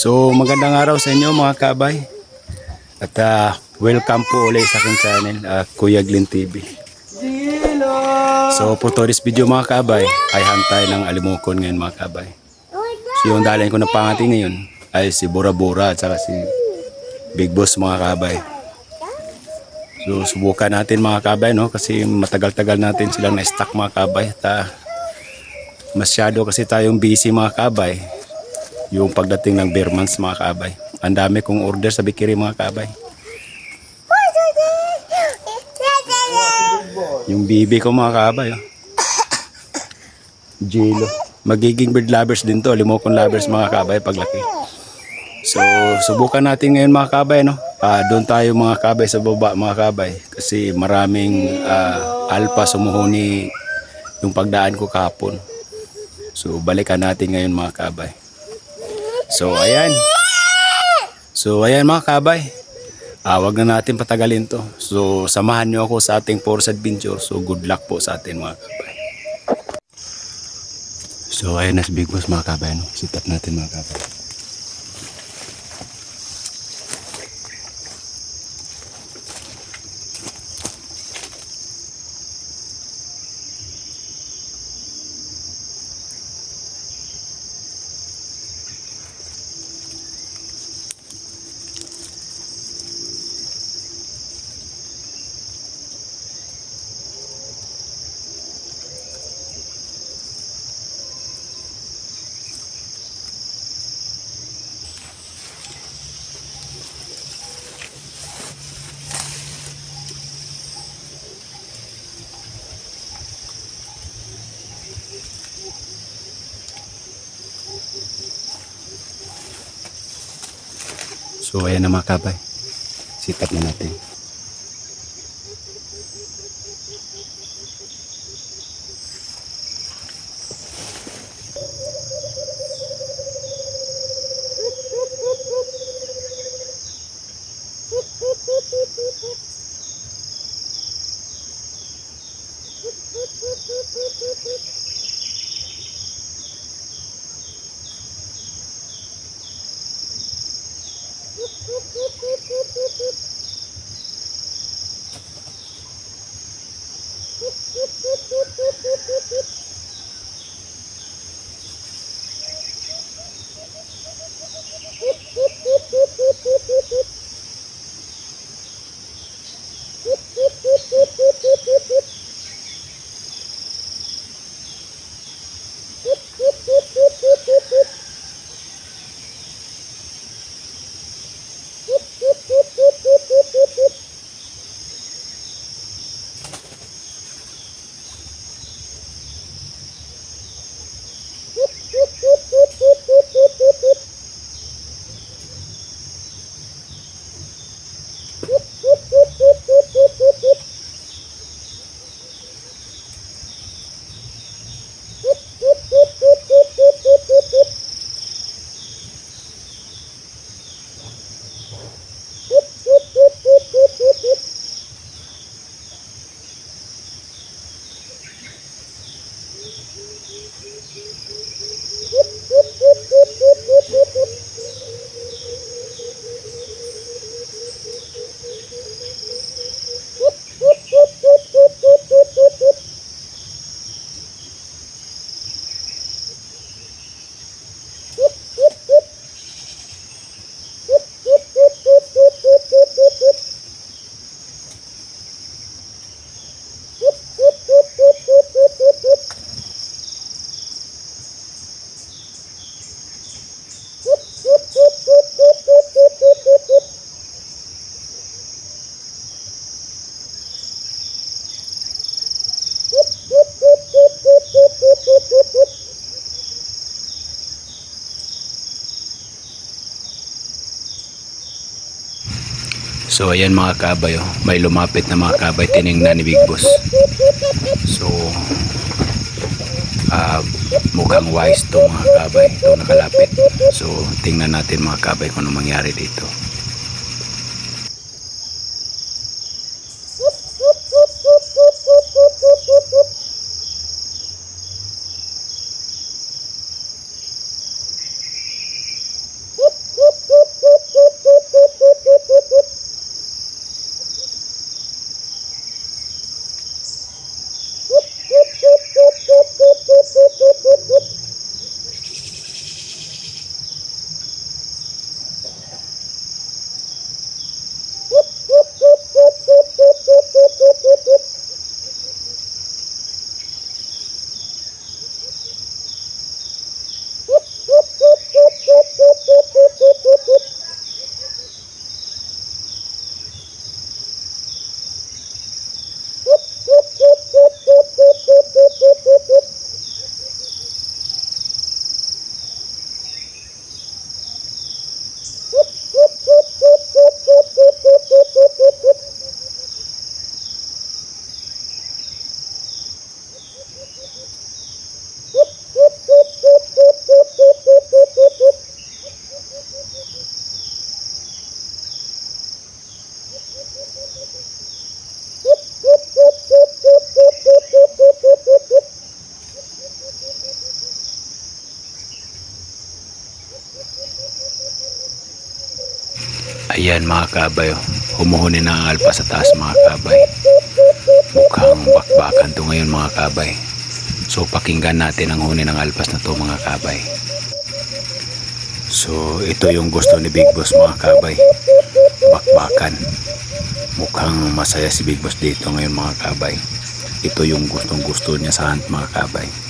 So magandang araw sa inyo mga kabay. At ah, welcome po ulit sa aking channel, ah, Kuya Glenn TV. So for today's video mga kabay, ay hantay ng alimukon ngayon mga kabay. So yung dalhin ko na pangati ngayon ay si Bora Bora at saka si Big Boss mga kabay. So subukan natin mga kabay no kasi matagal-tagal natin silang na-stack mga kabay. At, ah, masyado kasi tayong busy mga kabay yung pagdating ng beer months mga kabay. Ang dami kong order sa bikiri mga kabay. Yung bibi ko mga kabay. Oh. Jilo. Magiging bird lovers din to. Limokon lovers mga kabay paglaki. So, subukan natin ngayon mga kabay. No? Ah, doon tayo mga kabay sa baba mga kabay. Kasi maraming ah, alpha sumuhuni yung pagdaan ko kahapon. So, balikan natin ngayon mga kabay. So, ayan. So, ayan mga kabay. Ah, wag na natin patagalin to. So, samahan niyo ako sa ating Force Adventure. So, good luck po sa atin mga kabay. So, ayan na si Big Boss mga kabay. No? Sit natin mga kabay. So, ayan na mga kabay. Sit na natin. So ayan mga kabay, oh. may lumapit na mga kabay tiningnan ni Big Boss. So ah, mukhang wise to mga kabay, ito nakalapit. So tingnan natin mga kabay kung ano mangyari dito. Ayan mga kabay, humuhuni na ang alpa sa taas mga kabay. Mukhang bakbakan to ngayon mga kabay. So pakinggan natin ang huni ng alpas na to mga kabay. So ito yung gusto ni Big Boss mga kabay. Bakbakan. Mukhang masaya si Big Boss dito ngayon mga kabay. Ito yung gustong gusto niya sa hunt mga kabay.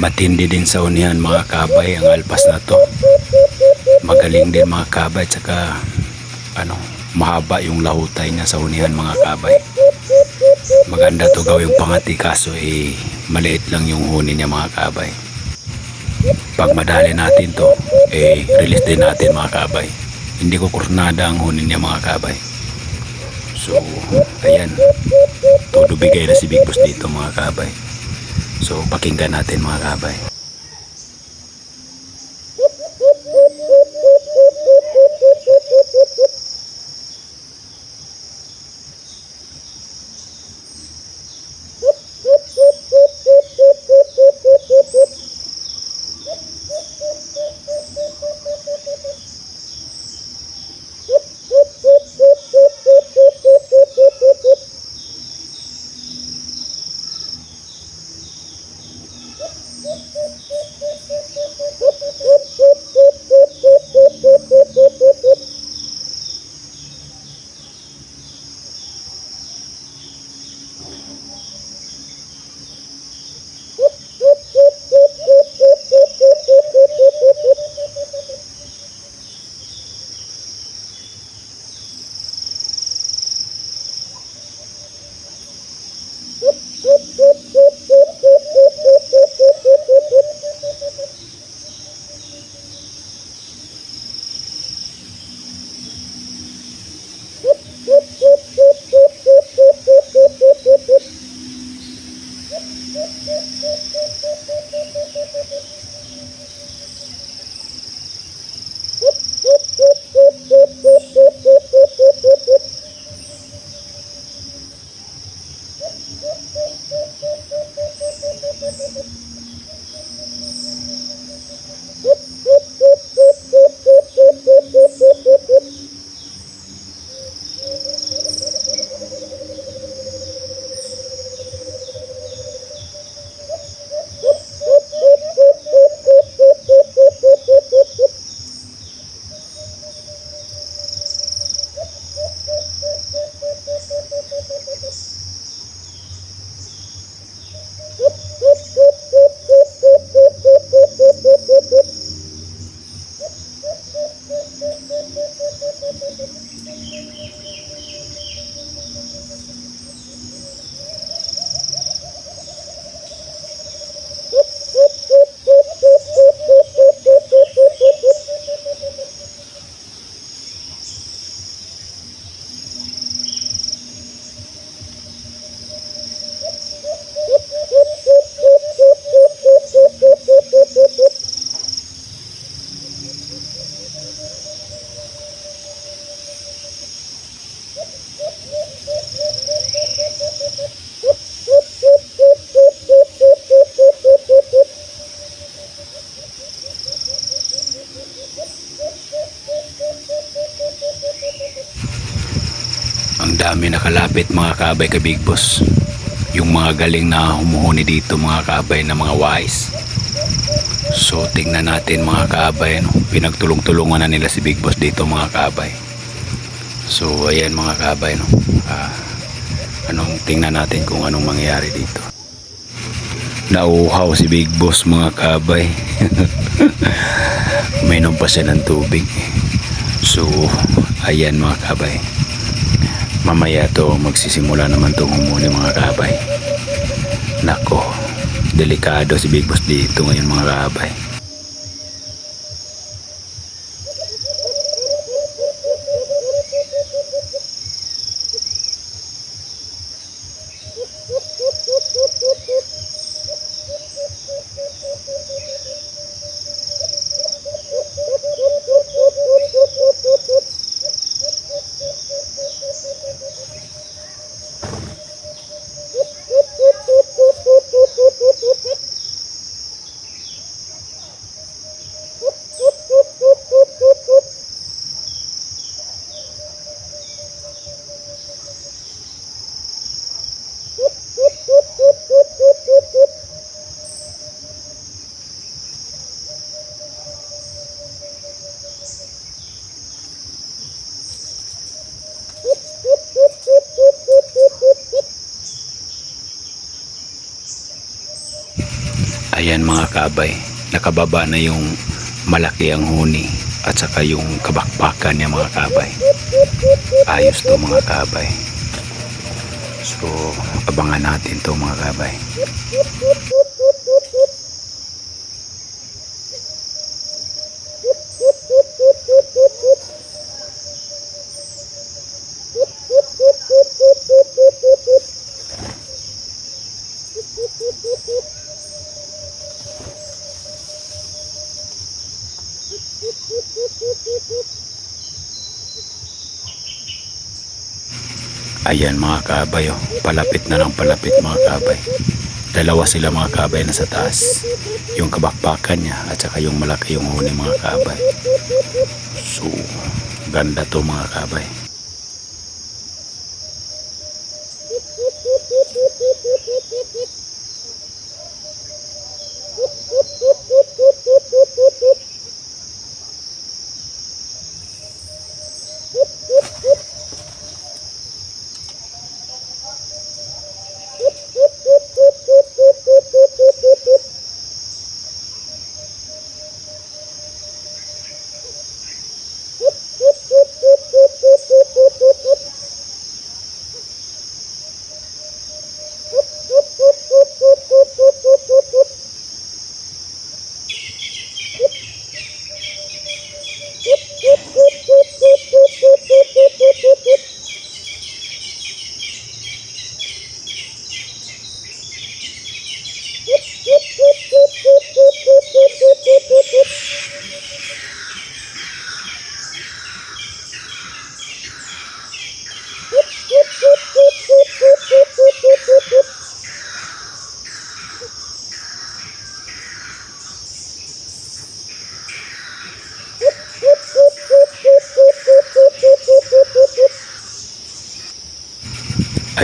Matindi din sa unihan mga kabay ang alpas na to. Magaling din mga kabay tsaka ano, mahaba yung lahutay niya sa unihan mga kabay. Maganda to gawing pangati kaso eh maliit lang yung huni niya mga kabay. pag madali natin to, eh, release din natin mga kabay. Hindi ko kurnada ang hunin niya mga kabay. So, ayan. Todo bigay na si Big Boss dito mga kabay. So, pakinggan natin mga kabay. Dami nakalapit mga kabay ka Big Boss. Yung mga galing na humuhuni dito mga kabay na mga wise. So tingnan natin mga kabay. No? Pinagtulong-tulungan na nila si Big Boss dito mga kabay. So ayan mga kabay. No? Ah, anong tingnan natin kung anong mangyayari dito. Nauuhaw si Big Boss mga kabay. Mainom pa siya ng tubig. So ayan mga kabay mamaya to magsisimula naman to humuni mga kabay. Nako delikado si Big Boss dito ngayon mga kabay Ayan mga kabay, nakababa na yung malaki ang huni at saka yung kabakbakan niya mga kabay. Ayos to mga kabay. So, abangan natin to mga kabay. Ayan mga kabay oh. Palapit na lang palapit mga kabay. Dalawa sila mga kabay na sa taas. Yung kabakbakan niya at saka yung malaki yung huni mga kabay. So, ganda to mga kabay.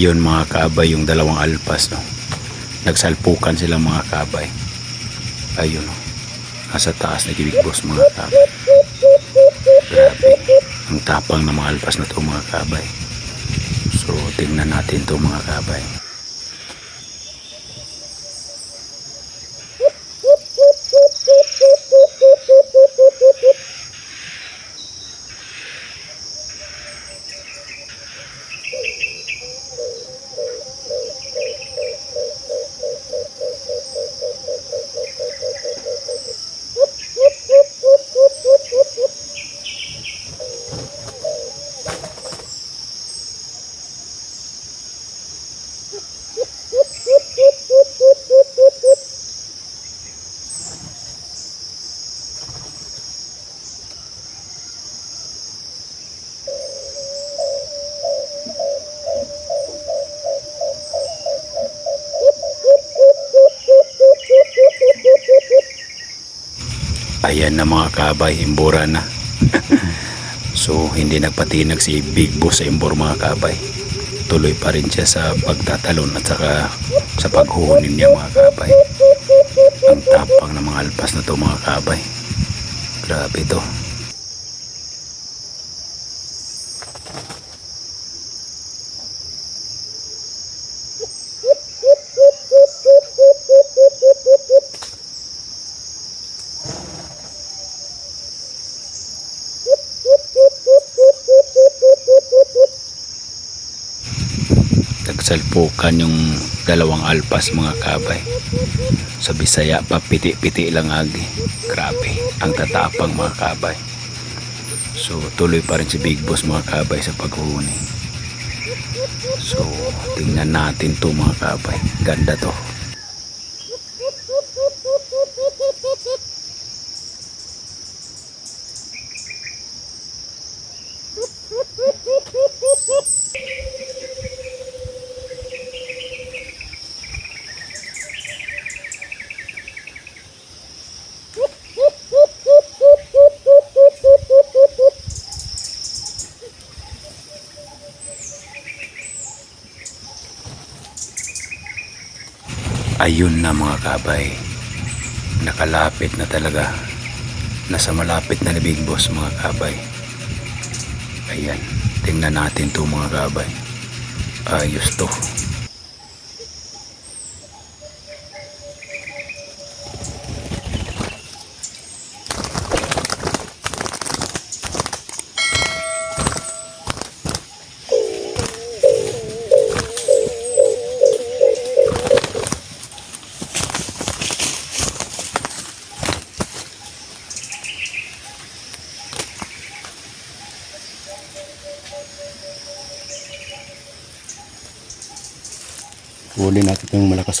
Ayun mga kabay yung dalawang alpas no. Nagsalpukan sila mga kabay. Ayun no. Nasa taas na Big Boss mga kabay. Grabe. Ang tapang ng mga alpas na to mga kabay. So tingnan natin to mga kabay. Ayan na mga kabay, imbura na. so hindi nagpatinag si Big Boss sa imbor mga kabay. Tuloy pa rin siya sa pagtatalon at saka sa paghuhunin niya mga kabay. Ang tapang ng mga alpas na to mga kabay. Grabe to. Nagsalpukan yung dalawang alpas mga kabay. Sa Bisaya pa piti-piti lang agi. Grabe ang tatapang mga kabay. So tuloy pa rin si Big Boss mga kabay sa paghuni. So tingnan natin to mga kabay. Ganda to ayun na mga kabay. Nakalapit na talaga. Nasa malapit na ni Big Boss mga kabay. Ayan. Tingnan natin to mga kabay. Ayos to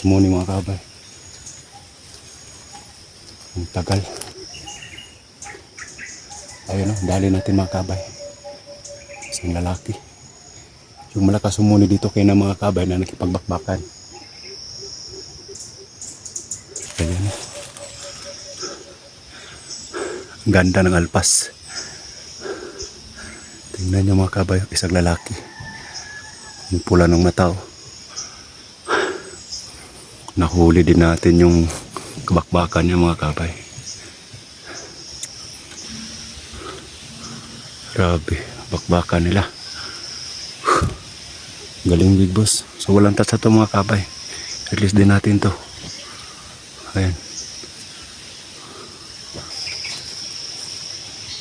malakas muni mga kabay. Ang tagal. Ayun o, dali natin mga kabay. Isang lalaki. Yung malakas umuni dito kay ng mga kabay na nakipagbakbakan. Ayan o. Ang ganda ng alpas. Tingnan niyo mga kabay, isang lalaki. Ang pula ng mata oh. Nahuli din natin yung kabakbakan niya mga kabay. Grabe, bakbakan nila. Galing big boss. So walang touch to mga kabay. Release din natin to. Ayan.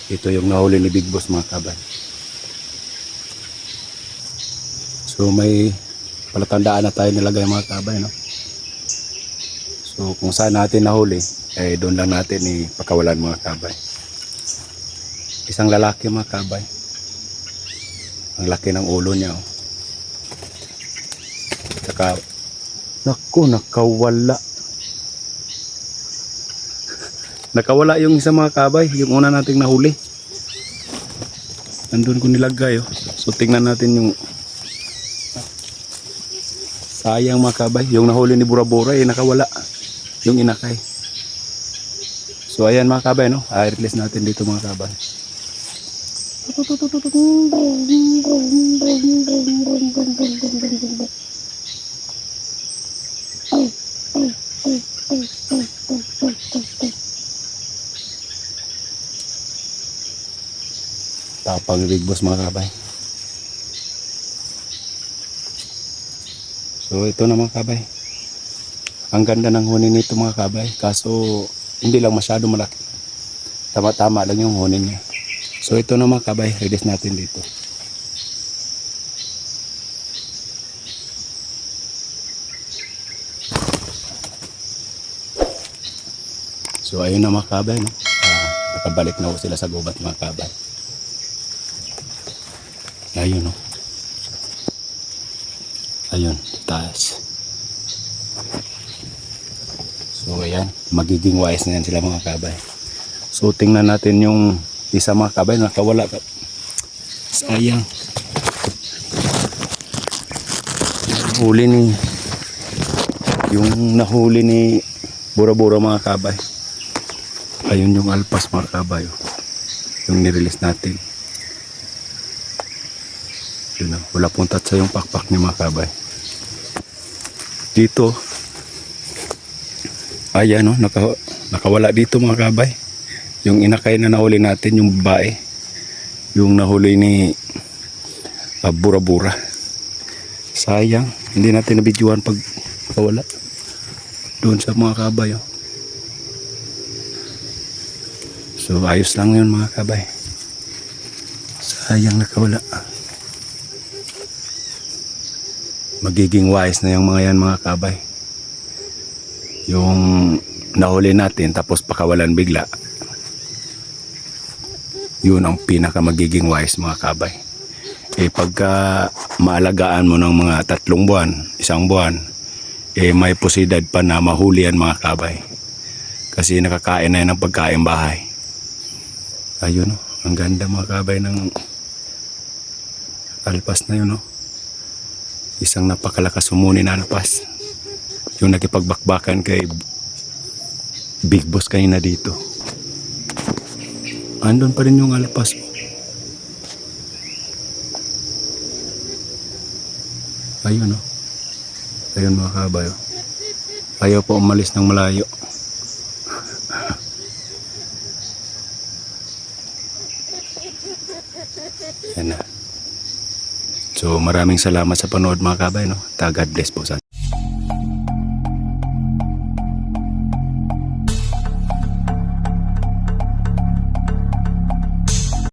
Ito yung nahuli ni Big Boss mga kabay. So may palatandaan na tayo nilagay mga kabay, no? So kung saan natin nahuli, eh doon lang natin ipakawalan mga kabay. Isang lalaki mga kabay. Ang laki ng ulo niya, oh. Saka, naku, nakawala. Nakawala yung isa mga kabay, yung una nating nahuli. Nandun ko nilagay, oh. So tingnan natin yung Sayang mga kabay, yung nahuli ni Bura Bura eh nakawala. Yung inakay. So ayan mga kabay no, i-release natin dito mga kabay. Tapang big boss mga kabay. So ito na mga kabay. Ang ganda ng huni nito mga kabay. Kaso hindi lang masyado malaki. Tama-tama lang yung huni niya. So ito na mga kabay. Release natin dito. So ayun na mga kabay. No? Ah, nakabalik na sila sa gubat mga kabay. Ayun no. Ayun, taas. So ayan, magiging wise na yan sila mga kabay. So tingnan natin yung isa mga kabay nakawala. ka- Sayang. Huli ni yung nahuli ni Bura-Bura mga kabay. Ayun yung alpas mga kabay. oh. Yung nirelease natin. Yun na, wala pong tatsa yung pakpak ni mga kabay. Dito, ayan no, naka, nakawala dito mga kabay. Yung inakay na nahuli natin, yung babae. Yung nahuli ni ah, Bura-Bura. Sayang, hindi natin nabidyohan pag nakawala. Doon sa mga kabay. Oh. So ayos lang yun mga kabay. Sayang nakawala. magiging wise na yung mga yan mga kabay. Yung nahuli natin tapos pakawalan bigla. Yun ang pinaka magiging wise mga kabay. Eh pagka maalagaan mo ng mga tatlong buwan, isang buwan, eh may posibilidad pa na mahuli yan mga kabay. Kasi nakakain na yan ng pagkain bahay. Ayun oh, ang ganda mga kabay ng alpas na yun oh isang napakalakas umuni na alpas. Yung nakipagbakbakan kay Big Boss kanina dito. Andun pa rin yung alpas. Ayun oh. Ayun mga kabayo. Ayaw pa umalis ng malayo. Yan na. So maraming salamat sa panood mga kabay. No? Ta God bless po sa